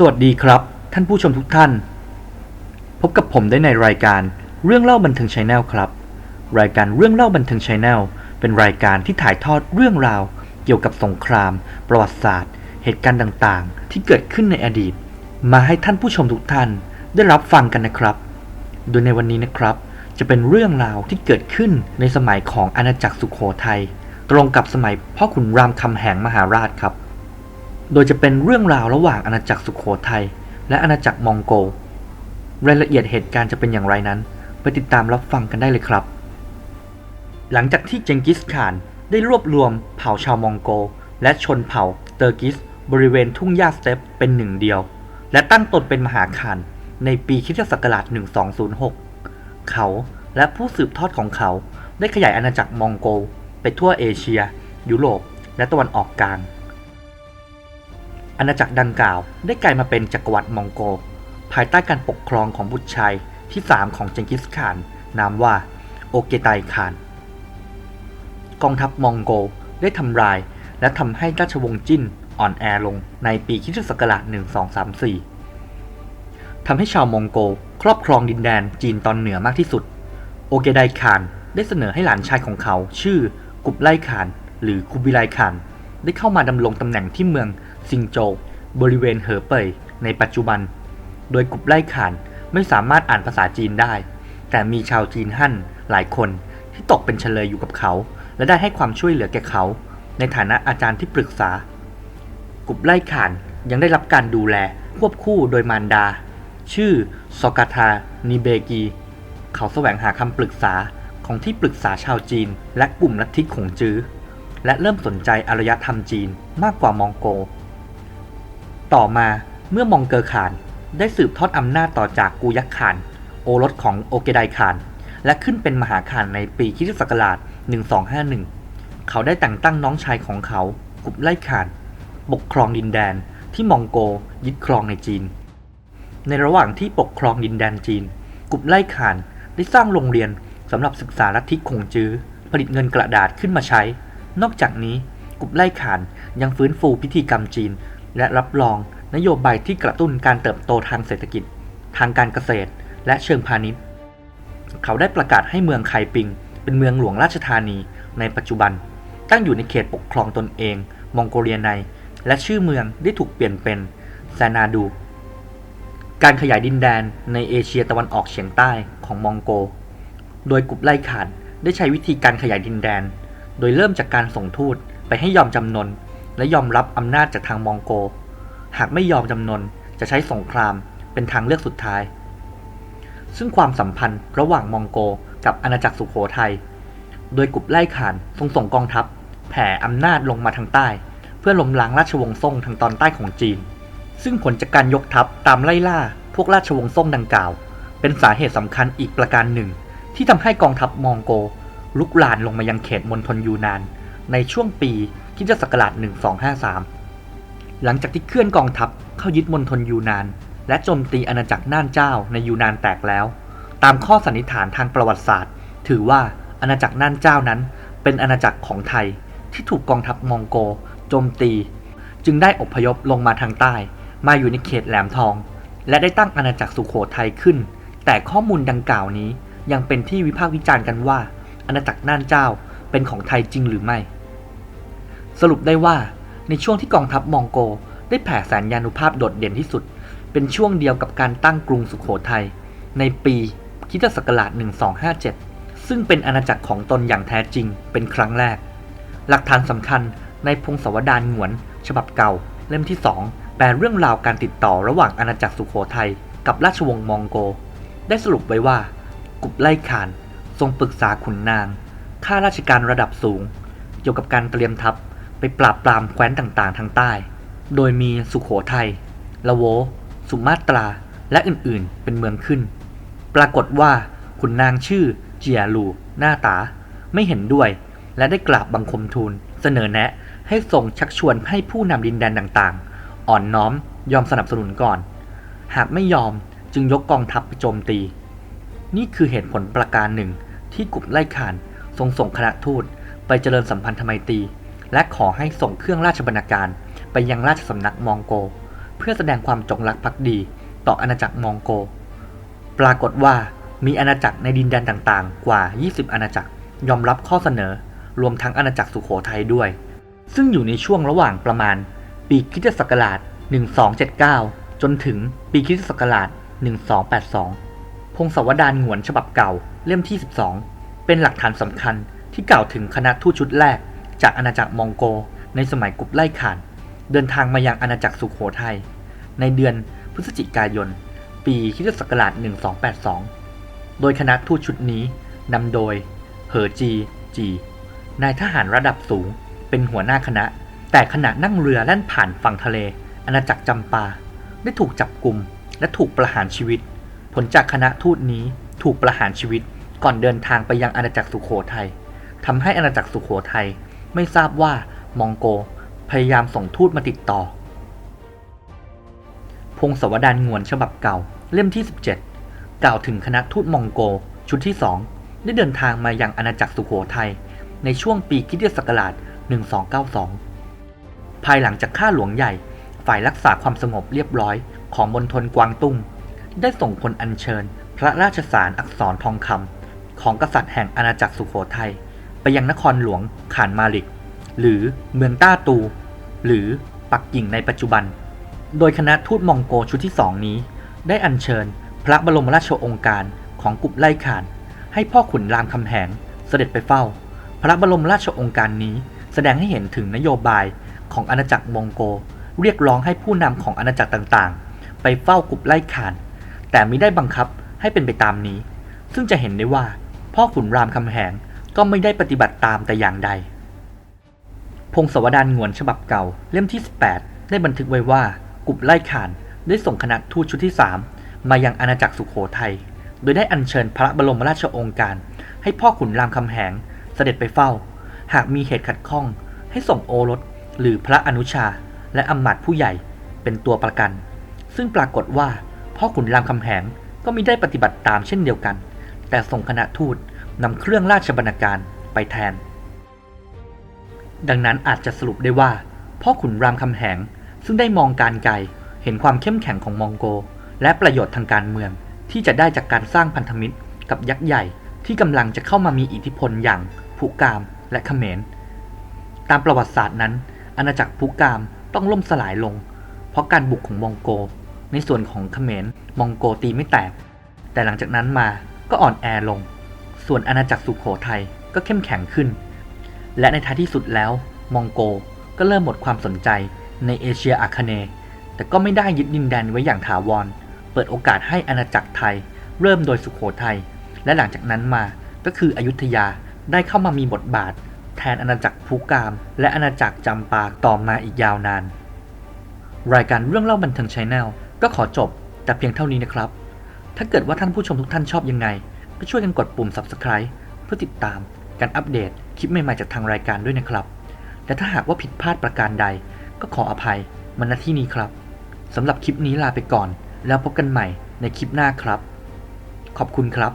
สวัสดีครับ ท่านผู้ชมทุกท่าน พบกับผมได้ในรายการเรื่องเล่าบันเทิงชาแนลครับ รายการเรื่องเล่าบันเทิงชาแนลเป็นรายการที่ถ่ายทอดเรื่องราว เกี่ยวกับสงคราม ประวัติศาสตร์ เหตุการณ์ต่างๆ ที่เกิดขึ้นในอดีต มาให้ท่านผู้ชมทุกท่านได้รับฟังกันนะครับ โดยในวันนี้นะครับ จะเป็นเรื่องราวที่เกิดขึ้นในสมัยของอาณาจักรสุโขทัยตรงกับสมัยพ่อขุนรามคำแหงมหาราชครับ โดยจะเป็นเรื่องราวระหว่างอาณาจักรสุโขทัยและอาณาจักรมองโกลรายละเอียดเหตุการณ์จะเป็นอย่างไรนั้นไปติดตามรับฟังกันได้เลยครับ หลังจากที่เจงกิสข่านได้รวบรวมเผ่าชาวมองโกลและชนเผ่าเตอร์กิสบริเวณทุ่งหญ้าสเตปเป็นหนึ่งเดียว และตั้งตนเป็นมหาคานในปีคริสตศักราช 1206 เขาและผู้สืบทอดของเขาได้ขยายอาณาจักรมองโกลไปทั่วเอเชีย ยุโรป และตะวันออกกลาง อาณาจักรดังกล่าวได้กลายมาเป็นจักรวรรดิมองโกลภายใต้การปกครองของบุตรชายที่ 3 ของเจงกิสข่าน นามว่าโอเกไตข่าน กองทัพมองโกลได้ทำลาย และทำให้ราชวงศ์จิ้นอ่อนแอลงในปีคริสตศักราช1234ทำให้ชาวมองโกลครอบครองดินแดนจีนตอนเหนือมากที่สุด โอเกไดข่านได้เสนอให้หลานชายของเขา ชื่อกุบไลข่าน หรือกุบิไลข่าน ได้เข้ามาดำรงตำแหน่งที่เมือง ซิงโจวบริเวณเหอเป่ยในปัจจุบัน โดยกุบไล่ข่านไม่สามารถอ่านภาษาจีนได้ แต่มีชาวจีนฮั่นหลายคนที่ตกเป็นเฉลยอยู่กับเขา และได้ให้ความช่วยเหลือแก่เขา ในฐานะอาจารย์ที่ปรึกษากุบไล่ข่านยังได้รับการดูแลควบคู่โดยมารดา ชื่อซอกาทานิเบกี เขาแสวงหาคำปรึกษาของที่ปรึกษาชาวจีน และกลุ่มลัทธิขงจื้อและเริ่มสนใจอารยธรรมจีนมากกว่ามองโก ต่อมาเมื่อมองเกอร์ขานได้สืบทอดอำนาจต่อจากกูยักษ์ขาน โอรสของโอเกไดขาน และขึ้นเป็นมหาขานในปีคิสตศักราช 1251 เขาได้แต่งตั้งน้องชายของเขากุบไล่ขาน ปกครองดินแดนที่มองโกยึดครองในจีน ในระหว่างที่ปกครองดินแดนจีน กุบไล่ขานได้สร้างโรงเรียนสำหรับศึกษาลัทธิคงจื้อผลิตเงินกระดาษขึ้นมาใช้ นอกจากนี้กุบไล่ขานยังฟื้นฟูพิธีกรรมจีน และรับรองนโยบายที่กระตุ้นการเติบโตทางเศรษฐกิจ ทางการเกษตร และเชิงพาณิชย์ เขาได้ประกาศให้เมืองไคปิง เป็นเมืองหลวงราชธานี ในปัจจุบัน ตั้งอยู่ในเขตปกครองตนเอง มองโกเลียใน และชื่อเมืองได้ถูกเปลี่ยนเป็นแซนาดู การขยายดินแดนในเอเชียตะวันออกเฉียงใต้ของมองโก โดยกุบไล่ขานได้ใช้วิธีการขยายดินแดน โดยเริ่มจากการส่งทูตไปให้ยอมจำนน และยอมรับอำนาจจากทางมองโก หากไม่ยอมจำนนจะใช้สงครามเป็นทางเลือกสุดท้าย ซึ่งความสัมพันธ์ระหว่างมองโกกับอาณาจักรสุโขทัย โดยกุบไล่ขานทรงส่งกองทัพ แผ่อำนาจลงมาทางใต้ เพื่อล้มล้างราชวงศ์ซ่งทางตอนใต้ของจีน ซึ่งผลจากการยกทัพตามไล่ล่าพวกราชวงศ์ซ่งดังกล่าว เป็นสาเหตุสำคัญอีกประการหนึ่ง ที่ทำให้กองทัพมองโกลุกลานลงมายังเขตมณฑลยูนาน ในช่วงปี คริสตศักราช1253 หลังจากที่เคลื่อนกองทัพเข้ายึดมณฑลยูนาน และโจมตีอาณาจักรน่านเจ้าในยูนานแตกแล้ว ตามข้อสันนิษฐานทางประวัติศาสตร์ ถือว่าอาณาจักรน่านเจ้านั้น เป็นอาณาจักรของไทยที่ถูกกองทัพมองโกโจมตี จึงได้อพยพลงมาทางใต้ มาอยู่ในเขตแหลมทอง และได้ตั้งอาณาจักรสุโขทัยขึ้น แต่ข้อมูลดังกล่าวนี้ยังเป็นที่วิพากษ์วิจารณ์กันว่า อาณาจักรน่านเจ้าเป็นของไทยจริงหรือไม่ สรุปได้ว่าในช่วงที่กองทัพมองโกได้แผ่แสนยานุภาพโดดเด่นที่สุด เป็นช่วงเดียวกับการตั้งกรุงสุขโขทัยในปีคิตศักราช 1257 ซึ่งเป็นอาณาจักรของตนอย่างแท้จริงเป็นครั้งแรก หลักฐานสำคัญในพงศาวดารหงวน ฉบับเก่า เล่มที่ 2 แปลเรื่องราวการติดต่อระหว่างอาณาจักรสุขโขทัยกับราชวงศ์มองโก ได้สรุปไว้ว่า กุบไล่ขาน ทรงปรึกษาขุนนาง ข้าราชการระดับสูง เกี่ยวกับการเตรียมทัพ ไปปราบปรามแคว้นต่างๆ ทางใต้ โดยมีสุขโขทัยละโว สุมาตรา และอื่นๆ เป็นเมืองขึ้น ปรากฏว่าขุนนางชื่อเจียลู หน้าตา ไม่เห็นด้วย และได้กราบบังคมทูล เสนอแนะให้ทรงชักชวนให้ผู้นำดินแดนต่างๆ อ่อนน้อมยอมสนับสนุนก่อน หากไม่ยอมจึงยกกองทัพไปโจมตี นี่คือเหตุผลประการหนึ่งที่กลุ่มไล่ขานทรงส่งคณะทูตไปเจริญสัมพันธไมตรี และขอให้ส่งเครื่องราชบรรณาการ ไปยังราชสำนักมองโก เพื่อแสดงความจงรักภักดี ต่ออาณาจักรมองโก ปรากฏว่ามีอาณาจักรในดินแดนต่างๆ กว่า 20 อาณาจักรยอมรับข้อเสนอ รวมทั้งอาณาจักรสุโขทัยด้วย ซึ่งอยู่ในช่วงระหว่างประมาณ ปีคิตศักราช 1279 จนถึงปีคิตศักราช 1282 พงศาวดารหงวนฉบับเก่าเล่มที่ 12 เป็นหลักฐานสำคัญที่กล่าวถึงคณะทูตชุดแรก จากอาณาจักรมองโก ในสมัยกุบไล่ขาน เดินทางมายังอาณาจักรสุโขทัยในเดือนพฤศจิกายน ปีคิศักราช1282 โดยคณะทูตชุดนี้นำโดยเหอจีจี นายทหารระดับสูงเป็นหัวหน้าคณะ แต่ขณะนั่งเรือแล่นผ่านฝั่งทะเล อาณาจักรจำปา ได้ถูกจับกลุ่มและถูกประหารชีวิต ผลจากคณะทูตนี้ถูกประหารชีวิตก่อนเดินทางไปยังอาณาจักรสุโขทัยทำให้อาณาจักรสุโขทัย ไม่ทราบว่ามองโกพยายามส่งทูตมาติดต่อ พงศวดารงวนฉบับเก่า เล่มที่ 17 กล่าวถึงคณะทูตมองโกชุดที่ 2 ได้เดินทางมายังอาณาจักรสุโขทัยในช่วงปีคริสตศักราช 1292 ภายหลังจากข้าหลวงใหญ่ ฝ่ายรักษาความสงบเรียบร้อยของมณฑลกวางตุ้ง ได้ส่งคนอัญเชิญ พระราชสารอักษรทองคำของกษัตริย์แห่งอาณาจักรสุโขทัย ไปยังนครหลวงขานมาลิก หรือเมืองต้าตู หรือปักกิ่งในปัจจุบัน โดยคณะทูตมองโกชุดที่สองนี้ ได้อัญเชิญพระบรมราชโองการของกุบไล่ขาน ให้พ่อขุนรามคำแหงเสด็จไปเฝ้า พระบรมราชโองการนี้แสดงให้เห็นถึงนโยบายของอาณาจักรมองโก เรียกร้องให้ผู้นำของอาณาจักรต่างๆ ไปเฝ้ากุบไล่ขาน แต่ไม่ได้บังคับให้เป็นไปตามนี้ ซึ่งจะเห็นได้ว่าพ่อขุนรามคำแหง ก็ไม่ได้ปฏิบัติตามแต่อย่างใด พงศวดารงวนฉบับเก่าเล่มที่ 18 ได้บันทึกไว้ว่ากุบไล่ขานได้ส่งคณะทูตชุดที่ 3 มายังอาณาจักรสุโขทัย โดยได้อัญเชิญพระบรมราชโองการ ให้พ่อขุนรามคำแหงเสด็จไปเฝ้า หากมีเหตุขัดข้อง ให้ส่งโอรสหรือพระอนุชา และอำมาตย์ผู้ใหญ่เป็นตัวประกัน ซึ่งปรากฏว่าพ่อขุนรามคำแหงก็มิได้ปฏิบัติตามเช่นเดียวกัน แต่ส่งคณะทูต นำเครื่องราชบรรณาการไปแทน ดังนั้นอาจจะสรุปได้ว่า พ่อขุนรามคำแหง ซึ่งได้มองการไกล เห็นความเข้มแข็งของมองโก และประโยชน์ทางการเมืองที่จะได้จากการสร้างพันธมิตรกับยักษ์ใหญ่ที่กำลังจะเข้ามามีอิทธิพลอย่างภูกามและเขมร ตามประวัติศาสตร์นั้น อาณาจักรภูกามต้องล่มสลายลง เพราะการบุกของมองโก ในส่วนของเขมรมองโกตีไม่แตก แต่หลังจากนั้นมาก็อ่อนแอลง ส่วนอาณาจักรสุโขทัยก็เข้มแข็งขึ้น และในท้ายที่สุดแล้ว มองโกก็เริ่มหมดความสนใจในเอเชียอาคเนย์แต่ก็ไม่ได้ยึดดินแดนไว้อย่างถาวร เปิดโอกาสให้อาณาจักรไทย เริ่มโดยสุโขทัยและหลังจากนั้นมาก็คืออยุธยาได้เข้ามามีบทบาท แทนอาณาจักรภูกาม และอาณาจักรจำปาต่อมาอีกยาวนาน รายการเรื่องเล่าบันเทิงชแนลก็ขอจบแต่เพียงเท่านี้นะครับ ถ้าเกิดว่าท่านผู้ชมทุกท่านชอบยังไง ก็ช่วยกันกดปุ่ม subscribe เพื่อติดตามการอัปเดตคลิปใหม่ๆจากทางรายการด้วยนะครับ และถ้าหากว่าผิดพลาดประการใด ก็ขออภัยมาณที่นี้ครับสำหรับคลิปนี้ลาไปก่อน แล้วพบกันใหม่ในคลิปหน้าครับ ขอบคุณครับ